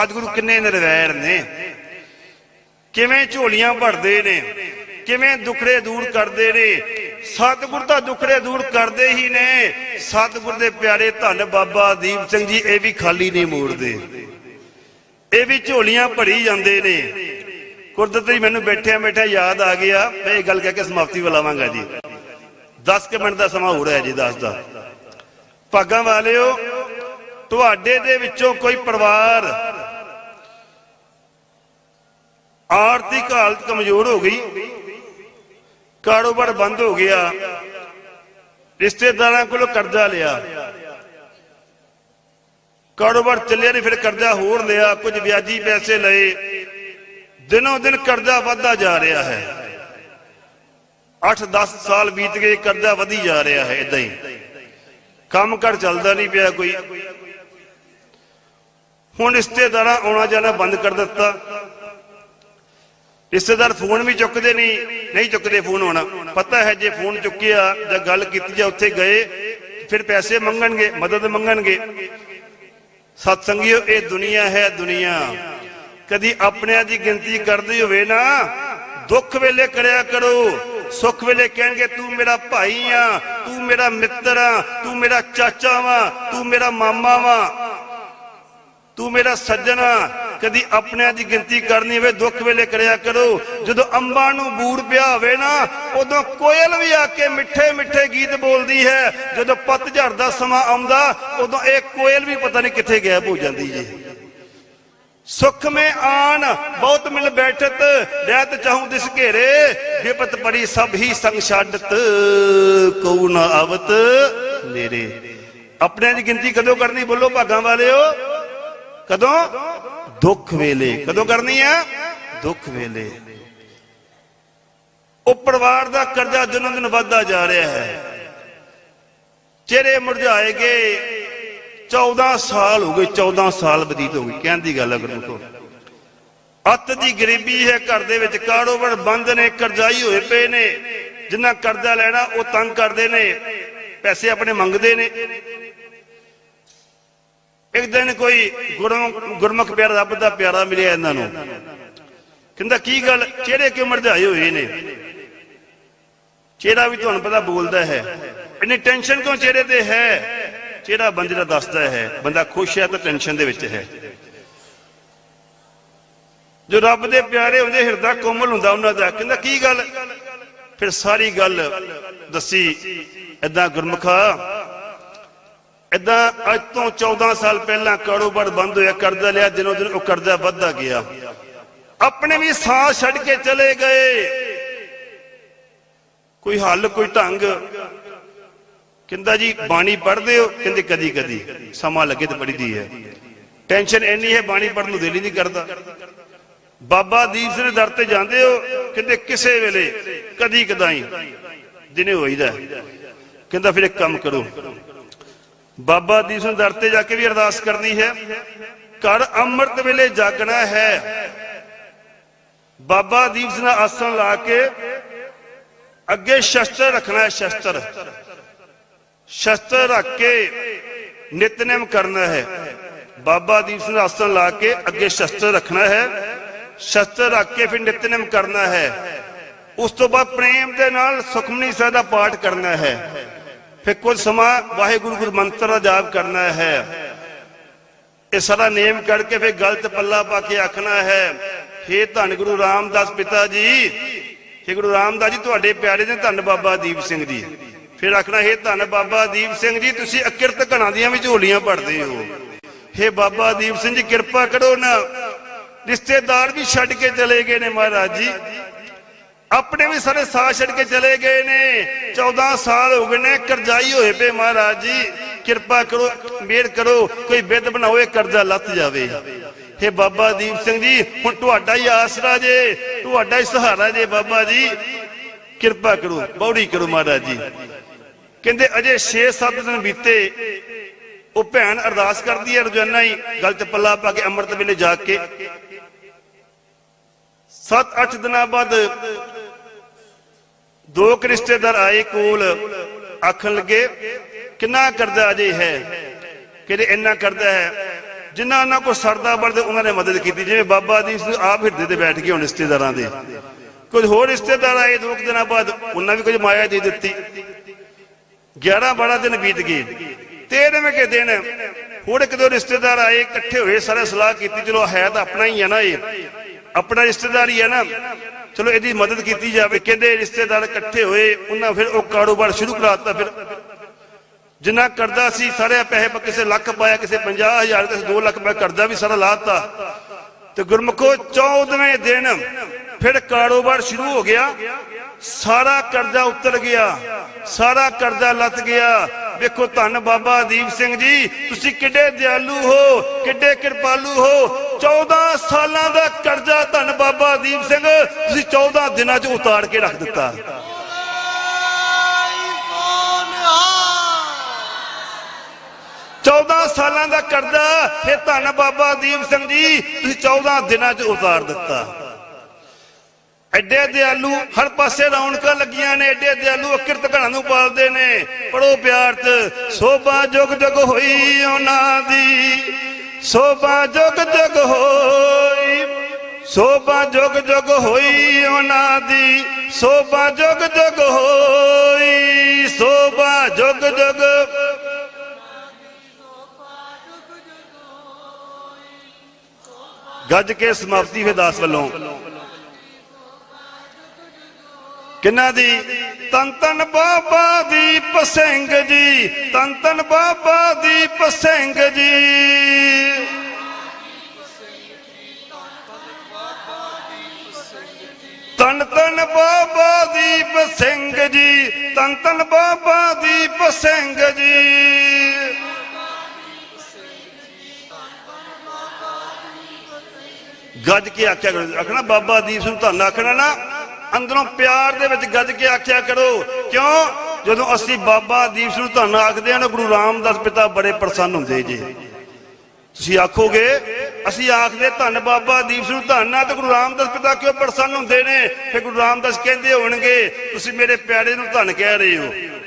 ਸਤਿਗੁਰੂ ਕਿੰਨੇ ਨਿਰਵੈਰ ਨੇ। ਕਿਵੇਂ ਝੋਲੀਆਂ ਭਰਦੇ ਨੇ, ਕਿਵੇਂ ਦੁਖੜੇ ਦੂਰ ਕਰਦੇ ਨੇ। ਸਤਿਗੁਰ ਤਾਂ ਦੁਖੜੇ ਦੂਰ ਕਰਦੇ ਹੀ ਨੇ। ਸਤਿਗੁਰ ਦੇ ਪਿਆਰੇ ਧੰਨ ਬਾਬਾ ਦੀਪ ਸਿੰਘ ਜੀ, ਇਹ ਵੀ ਖਾਲੀ ਨਹੀਂ ਮੋੜਦੇ। ਇਹ ਵੀ ਝੋਲੀਆਂ ਭਰੀ ਜਾਂਦੇ ਨੇ। ਕੁਦਰਤੀ ਮੈਨੂੰ ਬੈਠਿਆ ਬੈਠਿਆ ਯਾਦ ਆ ਗਿਆ। ਮੈਂ ਇਹ ਗੱਲ ਕਹਿ ਕੇ ਸਮਾਪਤੀ ਬੁਲਾਵਾਂਗਾ ਜੀ। 10 ਕੁ ਮਿੰਟ ਦਾ ਸਮਾਂ ਹੋ ਰਿਹਾ ਜੀ 10 ਦਾ। ਭਾਗਾਂ ਵਾਲਿਓ, ਤੁਹਾਡੇ ਦੇ ਵਿੱਚੋਂ ਕੋਈ ਪਰਿਵਾਰ ਆਰਥਿਕ ਹਾਲਤ ਕਮਜ਼ੋਰ ਹੋ ਗਈ। ਕਾਰੋਬਾਰ ਬੰਦ ਹੋ ਗਿਆ। ਰਿਸ਼ਤੇਦਾਰਾਂ ਕੋਲੋਂ ਕਰਜ਼ਾ ਲਿਆ। ਕਾਰੋਬਾਰ ਚੱਲਿਆ ਨਹੀਂ, ਫਿਰ ਕਰਜ਼ਾ ਹੋਰ ਲਿਆ। ਕੁਝ ਵਿਆਜੀ ਪੈਸੇ ਲਏ। ਦਿਨੋਂ ਦਿਨ ਕਰਜ਼ਾ ਵੱਧਦਾ ਜਾ ਰਿਹਾ ਹੈ। 8-10 ਸਾਲ ਬੀਤ ਗਏ, ਕਰਜ਼ਾ ਵਧੀ ਜਾ ਰਿਹਾ ਹੈ ਇਦਾਂ ਹੀ। ਕੰਮ ਕਰ ਚੱਲਦਾ ਨਹੀਂ ਪਿਆ ਕੋਈ। ਹੁਣ ਰਿਸ਼ਤੇਦਾਰਾਂ ਆਉਣਾ ਜਾਣਾ ਬੰਦ ਕਰ ਦਿੱਤਾ। ਰਿਸ਼ਤੇਦਾਰ ਫੋਨ ਵੀ ਚੁੱਕਦੇ ਨਹੀਂ ਨਹੀਂ ਚੁੱਕਦੇ ਫੋਨ ਹੋਣਾ। ਪਤਾ ਹੈ ਜੇ ਫੋਨ ਚੁੱਕਿਆ ਜਾਂ ਗੱਲ ਕੀਤੀ ਜਾਂ ਉੱਥੇ ਗਏ, ਫਿਰ ਪੈਸੇ ਮੰਗਣਗੇ, ਮਦਦ ਮੰਗਣਗੇ। ਸਤਸੰਗੀਓ, ਇਹ ਦੁਨੀਆ ਹੈ ਦੁਨੀਆ। ਕਦੀ ਆਪਣਿਆਂ ਦੀ ਗਿਣਤੀ ਕਰਦੀ ਹੋਵੇ ਨਾ, ਦੁੱਖ ਵੇਲੇ ਕਰਿਆ ਕਰੋ। ਸੁੱਖ ਵੇਲੇ ਕਹਿਣਗੇ, ਤੂੰ ਮੇਰਾ ਭਾਈ ਆ, ਤੂੰ ਮੇਰਾ ਮਿੱਤਰ ਆ, ਤੂੰ ਮੇਰਾ ਚਾਚਾ ਵਾ, ਤੂੰ ਮੇਰਾ ਮਾਮਾ ਵਾ, ਤੂੰ ਮੇਰਾ ਸੱਜਣ ਆ ਕਦੀ ਆਪਣਿਆਂ ਦੀ ਗਿਣਤੀ ਕਰਨੀ ਹੋਵੇ, ਦੁੱਖ ਵੇਲੇ ਕਰਿਆ ਕਰੋ। ਜਦੋਂ ਅੰਬਾਂ ਨੂੰ ਬੂੜ ਪਿਆ ਹੋਵੇ ਨਾ, ਉਦੋਂ ਕੋਇਲ ਵੀ ਆ ਕੇ ਮਿੱਠੇ ਮਿੱਠੇ ਗੀਤ ਬੋਲਦੀ ਹੈ। ਜਦੋਂ ਪਤਝੜ ਦਾ ਸਮਾਂ ਆਉਂਦਾ, ਉਦੋਂ ਇਹ ਕੋਇਲ ਵੀ ਪਤਾ ਨਹੀਂ ਕਿੱਥੇ ਗਾਇਬ ਹੋ ਜਾਂਦੀ ਜੀ। ਸੁਖ ਮੇ ਆਣ, ਬਹੁਤ ਮਿਲ ਬੈਠਤ, ਰਹਿਤ ਚਾਹੂੰ ਦਿਸ ਘੇਰੇ। ਵਿਪਤ ਪੜੀ ਸਭ ਹੀ ਸੰਗ ਛੱਡਤ, ਕਉ ਨਾ ਆਵਤ ਨੇਰੇ ਆਪਣਿਆਂ ਦੀ ਗਿਣਤੀ ਕਦੋਂ ਕਰਨੀ ਬੋਲੋ ਭਾਗਾਂ ਵਾਲਿਓ? ਕਦੋਂ? ਦੁੱਖ ਵੇਲੇ। ਕਦੋਂ ਕਰਨੀ ਆ? ਦੁੱਖ ਵੇਲੇ। ਉਹ ਪਰਿਵਾਰ ਦਾ ਕਰਜ਼ਾ ਦਿਨੋਂ ਦਿਨ ਵੱਧਦਾ ਜਾ ਰਿਹਾ ਹੈ। ਚਿਹਰੇ ਮੁਰਝਾਏ ਗਏ। 14 ਸਾਲ ਹੋ ਗਏ 14 ਸਾਲ ਬਤੀਤ ਹੋ ਗਏ। ਕਹਿਣ ਦੀ ਗੱਲ ਹੈ ਗੁਰਮੁਖੋ ਅੱਤ ਦੀ ਗਰੀਬੀ ਹੈ, ਘਰ ਦੇ ਵਿੱਚ ਕਾਰੋਬਾਰ ਬੰਦ ਨੇ, ਕਰਜ਼ਾਈ ਹੋਏ ਪਏ ਨੇ। ਜਿੰਨਾ ਕਰਜ਼ਾ ਲੈਣਾ, ਉਹ ਤੰਗ ਕਰਦੇ ਨੇ। ਪੈਸੇ ਆਪਣੇ ਮੰਗਦੇ ਨੇ। ਇੱਕ ਦਿਨ ਕੋਈ ਗੁਰਮੁਖ ਪਿਆਰਾ, ਰੱਬ ਦਾ ਪਿਆਰਾ ਮਿਲਿਆ ਇਹਨਾਂ ਨੂੰ। ਕਹਿੰਦਾ, ਕੀ ਗੱਲ? ਚਿਹਰੇ ਕਿਉਂ ਮਰਝਾਏ ਹੋਏ ਨੇ? ਚਿਹਰਾ ਵੀ ਤੁਹਾਨੂੰ ਪਤਾ ਬੋਲਦਾ ਹੈ। ਇੰਨੀ ਟੈਨਸ਼ਨ ਕਿਉਂ ਚਿਹਰੇ ਤੇ ਹੈ? ਚਿਹਰਾ ਬੰਦੇ ਦਾ ਦੱਸਦਾ ਹੈ। ਬੰਦਾ ਖੁਸ਼ ਹੈ ਤਾਂ ਟੈਨਸ਼ਨ ਦੇ ਵਿੱਚ ਹੈ। ਜੋ ਰੱਬ ਦੇ ਪਿਆਰੇ ਹੁੰਦੇ, ਹਿਰਦਾ ਕੋਮਲ ਹੁੰਦਾ ਉਹਨਾਂ ਦਾ। ਕਹਿੰਦਾ, ਕੀ ਗੱਲ? ਫਿਰ ਸਾਰੀ ਗੱਲ ਦੱਸੀ, ਏਦਾਂ ਗੁਰਮੁਖਾ ਏਦਾਂ ਅੱਜ ਤੋਂ 14 ਸਾਲ ਪਹਿਲਾਂ ਕਾਰੋਬਾਰ ਬੰਦ ਹੋਇਆ, ਕਰਜ਼ਾ ਲਿਆ, ਦਿਨੋਂ ਦਿਨ ਉਹ ਕਰਜ਼ਾ ਵੱਧਦਾ ਗਿਆ। ਆਪਣੇ ਵੀ ਸਾਹ ਛੱਡ ਕੇ ਚਲੇ ਗਏ। ਕੋਈ ਹੱਲ, ਕੋਈ ਢੰਗ? ਕਹਿੰਦਾ ਜੀ, ਬਾਣੀ ਪੜ੍ਹਦੇ ਹੋ? ਕਹਿੰਦੇ ਕਦੀ ਕਦੀ। ਸਮਾਂ ਲੱਗੇ ਤੇ ਪੜ੍ਹਦੀ ਹੈ। ਟੈਨਸ਼ਨ ਇੰਨੀ ਹੈ, ਬਾਣੀ ਪੜ੍ਹਨ ਨੂੰ ਦਿਲ ਹੀ ਨਹੀਂ ਕਰਦਾ। ਬਾਬਾ ਦੀਪ ਸਿੰਘ ਦੇ ਦਰ ਤੇ ਜਾਂਦੇ ਹੋ, ਕਹਿੰਦੇ ਕਿਸੇ ਵੇਲੇ, ਕਦੀ ਕਦਾਈ, ਦਿਨੇ ਹੋਈਦਾ। ਕਹਿੰਦਾ ਫਿਰ ਇੱਕ ਕੰਮ ਕਰੋ। ਬਾਬਾ ਦੀਪ ਨੂੰ ਦਰ ਤੇ ਜਾ ਕੇ ਵੀ ਅਰਦਾਸ ਕਰਨੀ ਹੈ। ਘਰ ਅੰਮ੍ਰਿਤ ਵੇਲੇ ਜਾਗਣਾ ਹੈ। ਬਾਬਾ ਦੀਪ ਸਿੰਘ ਦਾ ਆਸਣ ਲਾ ਕੇ ਅੱਗੇ ਸ਼ਸਤਰ ਰੱਖਣਾ ਹੈ, ਸ਼ਸਤਰ। ਸ਼ਸਤਰ ਰੱਖ ਕੇ ਨਿਤਨੇਮ ਕਰਨਾ ਹੈ। ਬਾਬਾ ਦੀਪ ਸਿੰਘ ਆਸਣ ਲਾ ਕੇ ਅੱਗੇ ਸ਼ਸਤਰ ਰੱਖਣਾ ਹੈ। ਸ਼ਸਤਰ ਰੱਖ ਕੇ ਫਿਰ ਨਿਤਨੇਮ ਕਰਨਾ ਹੈ। ਉਸ ਤੋਂ ਬਾਅਦ ਪ੍ਰੇਮ ਦੇ ਨਾਲ ਸੁਖਮਨੀ ਸਾਹਿਬ ਦਾ ਪਾਠ ਕਰਨਾ ਹੈ। ਫਿਰ ਕੁਝ ਸਮਾਂ ਵਾਹਿਗੁਰੂ ਗੁਰ ਮੰਤਰ ਦਾ ਜਾਪ ਕਰਨਾ ਹੈ ਇਹ ਸਾਰਾ ਨੇਮ ਕਰਕੇ ਫਿਰ ਗਲਤ ਪੱਲਾ ਪਾ ਕੇ ਆਖਣਾ ਹੈ हे ਧੰਨ ਗੁਰੂ ਰਾਮਦਾਸ ਪਿਤਾ ਜੀ हे ਗੁਰੂ ਰਾਮਦਾਸ ਜੀ ਤੁਹਾਡੇ ਪਿਆਰੇ ਨੇ ਧੰਨ ਬਾਬਾ ਦੀਪ ਸਿੰਘ ਜੀ ਫਿਰ ਆਖਣਾ हे ਧੰਨ ਬਾਬਾ ਦੀਪ ਸਿੰਘ ਜੀ ਤੁਸੀਂ ਅਕਿਰਤ ਘਣਾ ਦੀਆਂ ਵੀ ਝੋਲੀਆਂ ਭਰਦੇ ਹੋ हे ਬਾਬਾ ਦੀਪ ਸਿੰਘ ਜੀ ਕਿਰਪਾ ਕਰੋ ਨਾ ਰਿਸ਼ਤੇਦਾਰ ਵੀ ਛੱਡ ਕੇ ਚਲੇ ਗਏ ਨੇ ਮਹਾਰਾਜ ਜੀ ਆਪਣੇ ਵੀ ਸਾਰੇ ਸਾਥ ਛੱਡ ਕੇ ਚਲੇ ਗਏ ਨੇ। 14 ਸਾਲ ਹੋ ਗਏ ਨੇ ਕਰਜ਼ਾਈ ਹੋਏ ਪਏ ਮਹਾਰਾਜ ਜੀ। ਕਿਰਪਾ ਕਰੋ ਮਿਹਰ ਕਰੋ, ਕੋਈ ਬਿੱਦ ਬਣਾਓ ਇਹ ਕਰਜ਼ਾ ਲੱਥ ਜਾਵੇ। ਹੇ ਬਾਬਾ ਦੀਪ ਸਿੰਘ ਜੀ, ਹੁਣ ਤੁਹਾਡਾ ਹੀ ਆਸਰਾ ਜੇ, ਤੁਹਾਡਾ ਹੀ ਸਹਾਰਾ ਜੇ ਬਾਬਾ ਜੀ। ਕਿਰਪਾ ਕਰੋ, ਬੌੜੀ ਕਰੋ ਮਹਾਰਾਜ ਜੀ। ਕਹਿੰਦੇ ਅਜੇ 6-7 ਦਿਨ ਬੀਤੇ, ਉਹ ਭੈਣ ਅਰਦਾਸ ਕਰਦੀ ਹੈ ਰੋਜ਼ਾਨਾ ਹੀ, ਗਲ ਚ ਪੱਲਾ ਪਾ ਕੇ ਅੰਮ੍ਰਿਤ ਵੇਲੇ ਜਾ ਕੇ। 7-8 ਦਿਨਾਂ ਬਾਅਦ ਦੋ ਕੁ ਰਿਸ਼ਤੇਦਾਰ ਆਏ ਕੋਲ, ਆਖਣ ਲੱਗੇ, ਕਿੰਨਾ ਕਰਜ਼ਾ ਅਜੇ ਹੈ ਕਹਿੰਦੇ, ਇੰਨਾ ਕਰਜ਼ਾ ਹੈ। ਜਿਨ੍ਹਾਂ ਉਹਨਾਂ ਕੋਲ ਸਰਦਾ ਵਰਦੇ, ਉਹਨਾਂ ਨੇ ਮਦਦ ਕੀਤੀ। ਜਿਵੇਂ ਬਾਬਾ ਦੀਪ ਆਪ ਹਿਰਦੇ ਤੇ ਬੈਠ ਕੇ ਹੁਣ ਰਿਸ਼ਤੇਦਾਰਾਂ ਦੇ। ਕੁਝ ਹੋਰ ਰਿਸ਼ਤੇਦਾਰ ਆਏ ਦੋ ਕੁ ਦਿਨਾਂ ਬਾਅਦ, ਉਹਨਾਂ ਵੀ ਕੁਝ ਮਾਇਆ ਦੇ ਦਿੱਤੀ। 11 12 ਦਿਨ ਬੀਤ ਗਏ। 13ਵੇਂ ਕੇ ਦਿਨ ਹੋਰ ਇੱਕ ਦੋ ਰਿਸ਼ਤੇਦਾਰ ਆਏ, ਇਕੱਠੇ ਹੋਏ, ਸਾਰੇ ਸਲਾਹ ਕੀਤੀ, ਚਲੋ, ਹੈ ਤਾਂ ਆਪਣਾ ਹੀ ਹੈ ਨਾ ਇਹ। ਆਪਣਾ ਰਿਸ਼ਤੇਦਾਰ ਹੀ ਹੈ ਨਾ। ਚਲੋ ਇਹਦੀ ਮਦਦ ਕੀਤੀ ਜਾਵੇ। ਕਹਿੰਦੇ ਰਿਸ਼ਤੇਦਾਰ ਇਕੱਠੇ ਹੋਏ, ਉਹਨਾਂ ਫਿਰ ਉਹ ਕਾਰੋਬਾਰ ਸ਼ੁਰੂ ਕਰਾਤਾ ਫਿਰ। ਜਿੰਨਾ ਕਰਦਾ ਸੀ ਸਾਰੇ ਪੈਸੇ ਕਿਸੇ ਲੱਖ ਪਾਇਆ, ਕਿਸੇ 50000 ਕਿਸੇ 2 ਲੱਖ ਪਾਇਆ ਕਰਦਾ ਵੀ ਸਾਰਾ ਲਾਤਾ। ਤੇ ਗੁਰਮਖੋ 14ਵੇਂ ਦਿਨ ਫਿਰ ਕਾਰੋਬਾਰ ਸ਼ੁਰੂ ਹੋ ਗਿਆ। ਸਾਰਾ ਕਰਜ਼ਾ ਉਤਰ ਗਿਆ, ਸਾਰਾ ਕਰਜ਼ਾ ਲੱਤ ਗਿਆ। ਵੇਖੋ ਧੰਨ ਬਾਬਾ ਦੀਪ ਸਿੰਘ ਜੀ, ਤੁਸੀਂ ਕਿੱਡੇ ਦਿਆਲੂ ਹੋ, ਕਿੱਡੇ ਕਿਰਪਾਲੂ ਹੋ। 14 ਸਾਲਾਂ ਦਾ ਕਰਜ਼ਾ ਧੰਨ ਬਾਬਾ ਦੀਪ ਸਿੰਘ, ਤੁਸੀਂ 14 ਦਿਨਾਂ 'ਚ ਉਤਾਰ ਕੇ ਰੱਖ ਦਿੱਤਾ। ਚੌਦਾਂ ਸਾਲਾਂ ਦਾ ਕਰਜ਼ਾ ਇਹ ਧੰਨ ਬਾਬਾ ਦੀਪ ਸਿੰਘ ਜੀ, ਤੁਸੀਂ 14 ਦਿਨਾਂ 'ਚ ਉਤਾਰ ਦਿੱਤਾ। ਐਡੇ ਦਿਆਲੂ ਹਰ ਪਾਸੇ ਰੌਣਕਾਂ ਲੱਗੀਆਂ ਨੇ, ਐਡੇ ਦਿਆਲੂ ਅਕਿਰਤ ਘਰਾਂ ਨੂੰ ਪਾਲਦੇ ਨੇ। ਪੜੋ ਪਿਆਰ 'ਚ, ਸੋਭਾ ਜੁਗ ਜੁਗ ਹੋਈ ਉਹਨਾਂ ਦੀ। ਸੋਭਾ ਜੁਗ ਜੁਗ ਹੋਈ, ਸੋਭਾ ਜੁਗ ਜੁਗ ਹੋਈ ਉਹਨਾਂ ਦੀ। ਸੋਭਾ ਜੁਗ ਜੁਗ ਹੋਈ, ਸੋਭਾ ਜੁਗ ਜੁਗ। ਗੱਜ ਕੇ ਸਮਾਪਤੀ ਫਿਰ ਦਾਸ ਵੱਲੋਂ। ਕਿੰਨਾ ਦੀ? ਤਨ ਤਨ ਬਾਬਾ ਦੀਪ ਸਿੰਘ ਜੀ। ਤਨ ਤਨ ਬਾਬਾ ਦੀਪ ਸਿੰਘ ਜੀ। ਤਨ ਤਨ ਬਾਬਾ ਦੀਪ ਸਿੰਘ ਜੀ। ਤਨ ਤਨ ਬਾਬਾ ਦੀਪ ਸਿੰਘ ਜੀ। ਗੱਜ ਕੇ ਆਖਿਆ ਕਰੋ। ਆਖਣਾ ਬਾਬਾ ਦੀਪ ਸਿੰਘ ਧੰਨ ਆਖਣਾ ਨਾ। ਅੰਦਰੋਂ ਪਿਆਰ ਦੇ ਵਿੱਚ ਗੱਜ ਕੇ ਆਖਿਆ ਕਰੋ, ਕਿਉਂ? ਜਦੋਂ ਅਸੀਂ ਬਾਬਾ ਦੀਪ ਸਿੰਘ ਧੰਨ ਆਖਦੇ ਹਾਂ ਨਾ, ਗੁਰੂ ਰਾਮਦਾਸ ਪਿਤਾ ਬੜੇ ਪ੍ਰਸੰਨ ਹੁੰਦੇ ਜੀ। ਤੁਸੀਂ ਆਖੋਗੇ, ਅਸੀਂ ਆਖਦੇ ਧੰਨ ਬਾਬਾ ਦੀਪ ਸਿੰਘ ਧੰਨ ਆ ਤੇ ਗੁਰੂ ਰਾਮਦਾਸ ਪਿਤਾ ਕਿਉਂ ਪ੍ਰਸੰਨ ਹੁੰਦੇ ਨੇ? ਫਿਰ ਗੁਰੂ ਰਾਮਦਾਸ ਕਹਿੰਦੇ ਹੋਣਗੇ, ਤੁਸੀਂ ਮੇਰੇ ਪਿਆਰੇ ਨੂੰ ਧੰਨ ਕਹਿ ਰਹੇ ਹੋ।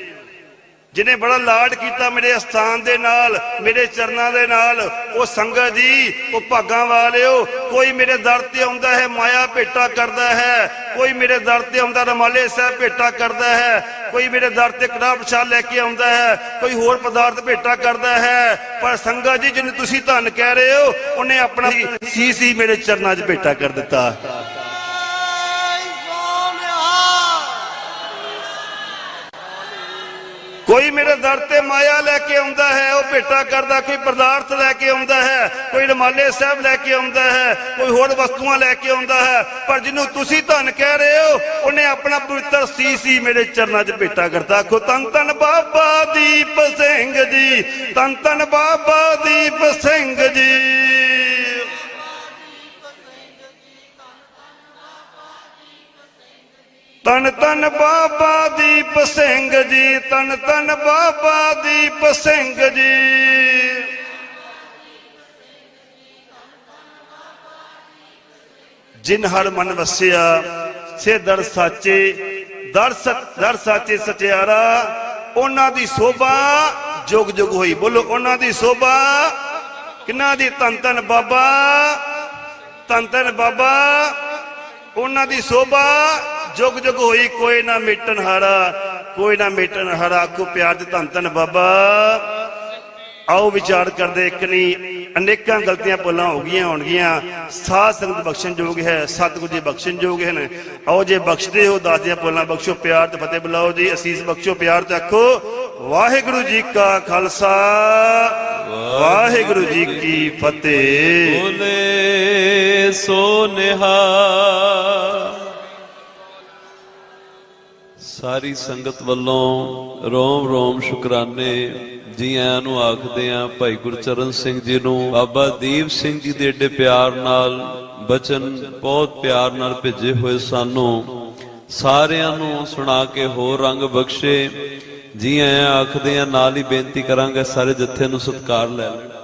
ਜਿਨੇ ਬੜਾ ਲਾਡ ਕੀਤਾ ਮੇਰੇ ਅਸਥਾਨ ਦੇ ਨਾਲ, ਮੇਰੇ ਚਰਨਾਂ ਦੇ ਨਾਲ, ਉਹ ਸੰਗਤ ਜੀ, ਉਹ ਭਾਗਾਂ ਵਾਲਿਓ, ਕੋਈ ਮੇਰੇ ਦਰ ਤੇ ਆਉਂਦਾ ਹੈ, ਮਾਇਆ ਭੇਟਾ ਕਰਦਾ ਹੈ, ਕੋਈ ਮੇਰੇ ਦਰ ਤੇ ਆਉਂਦਾ, ਰਮਾਲੇ ਸਾਹਿਬ ਭੇਟਾ ਕਰਦਾ ਹੈ, ਕੋਈ ਮੇਰੇ ਦਰ ਤੇ ਕੜਾ ਪ੍ਰਸ਼ਾਦ ਲੈ ਕੇ ਆਉਂਦਾ ਹੈ, ਕੋਈ ਹੋਰ ਪਦਾਰਥ ਭੇਟਾ ਕਰਦਾ ਹੈ, ਪਰ ਸੰਗਤ ਜੀ, ਜਿਹਨੂੰ ਤੁਸੀਂ ਧੰਨ ਕਹਿ ਰਹੇ ਹੋ, ਉਹਨੇ ਆਪਣਾ ਸੀਸ ਹੀ ਮੇਰੇ ਚਰਨਾਂ 'ਚ ਭੇਟਾ ਕਰ ਦਿੱਤਾ। ਕੋਈ ਮੇਰੇ ਦਰ ਤੇ ਮਾਇਆ ਲੈ ਕੇ ਆਉਂਦਾ ਹੈ, ਉਹ ਭੇਟਾ ਕਰਦਾ, ਕੋਈ ਪਦਾਰਥ ਲੈ ਕੇ ਆਉਂਦਾ ਹੈ, ਕੋਈ ਰਮਾਲੇ ਸਾਹਿਬ ਲੈ ਕੇ ਆਉਂਦਾ ਹੈ, ਕੋਈ ਹੋਰ ਵਸਤੂਆਂ ਲੈ ਕੇ ਆਉਂਦਾ ਹੈ, ਪਰ ਜਿਹਨੂੰ ਤੁਸੀਂ ਧੰਨ ਕਹਿ ਰਹੇ ਹੋ, ਉਹਨੇ ਆਪਣਾ ਪਵਿੱਤਰ ਸੀਸ ਹੀ ਮੇਰੇ ਚਰਨਾਂ 'ਚ ਭੇਟਾ ਕਰਦਾ ਖੋ ਤਨ ਤਨ ਬਾਬਾ ਦੀਪ ਸਿੰਘ ਜੀ ਤਨ ਤਨ ਬਾਬਾ ਦੀਪ ਸਿੰਘ ਜੀ। ਤਨ ਤਨ ਬਾਬਾ ਦੀਪ ਸਿੰਘ ਜੀ, ਤਨ ਤਨ ਬਾਬਾ ਦੀਪ ਸਿੰਘ ਜੀ। ਜਿਨ ਹਰ ਮਨ ਵਸਿਆ, ਸੇ ਦਰ ਸਾਚੇ ਦਰ ਸਤ ਦਰ ਸਾਚੇ ਸਚਿਆਰਾ, ਉਹਨਾਂ ਦੀ ਸੋਭਾ ਜੁਗ ਜੁਗ ਹੋਈ। ਬੋਲੋ, ਉਹਨਾਂ ਦੀ ਸੋਭਾ ਕਿੰਨਾ ਦੀ? ਤਨ ਤਨ ਬਾਬਾ, ਤਨ ਤਨ ਬਾਬਾ, ਉਹਨਾਂ ਦੀ ਸੋਭਾ ਜੁਗ ਜੁਗ ਹੋਈ ਕੋਈ ਨਾ ਮਿਟਣ ਹਾਰਾ, ਕੋਈ ਨਾ ਮਿਟਣ ਹਾਰਾ, ਆਖੋ ਪਿਆਰ ਤੇ ਧੰਨ ਧੰਨ ਬਾਬਾ। ਆਓ ਵਿਚਾਰ ਕਰਦੇ ਇੱਕ ਨਹੀਂ ਅਨੇਕਾਂ ਗਲਤੀਆਂ ਭੁੱਲਾਂ ਹੋ ਗਈਆਂ ਹੋਣਗੀਆਂ। ਸਾਧ ਸੰਗਤ ਬਖਸ਼ਣ ਯੋਗ ਹੈ, ਸਤਿਗੁਰ ਜੀ ਬਖਸ਼ਣ ਯੋਗ ਹਨ। ਆਓ ਜੇ ਬਖਸ਼ਦੇ ਹੋ ਦਸ ਦੀਆਂ ਭੁੱਲਾਂ ਬਖਸ਼ੋ, ਪਿਆਰ ਤੇ ਫਤਿਹ ਬੁਲਾਓ ਜੀ, ਅਸੀਸ ਬਖਸ਼ੋ, ਪਿਆਰ ਤੇ ਆਖੋ, ਵਾਹਿਗੁਰੂ ਜੀ ਕਾ ਖਾਲਸਾ, ਵਾਹਿਗੁਰੂ ਜੀ ਕੀ ਫਤਿਹ। ਬੋਲੇ ਸੋ ਨਿਹਾਲ ਸਾਰੀ ਸੰਗਤ ਵੱਲੋਂ ਰੋਮ ਰੋਮ ਸ਼ੁਕਰਾਨੇ ਜੀ ਆਇਆਂ ਨੂੰ ਆਖਦੇ ਆ, ਭਾਈ ਗੁਰਚਰਨ ਸਿੰਘ ਜੀ ਨੂੰ, ਬਾਬਾ ਦੀਪ ਸਿੰਘ ਜੀ ਦੇ ਏਡੇ ਪਿਆਰ ਨਾਲ, ਬਚਨ ਬਹੁਤ ਪਿਆਰ ਨਾਲ ਭੇਜੇ ਹੋਏ ਸਾਨੂੰ। ਸਾਰਿਆਂ ਨੂੰ ਸੁਣਾ ਕੇ ਹੋਰ ਰੰਗ ਬਖਸ਼ੇ। ਜੀ ਆਇਆਂ ਆਖਦੇ ਆ, ਨਾਲ ਹੀ ਬੇਨਤੀ ਕਰਾਂਗੇ, ਸਾਰੇ ਜੱਥੇ ਨੂੰ ਸਤਿਕਾਰ ਲੈ ਲੈਣ।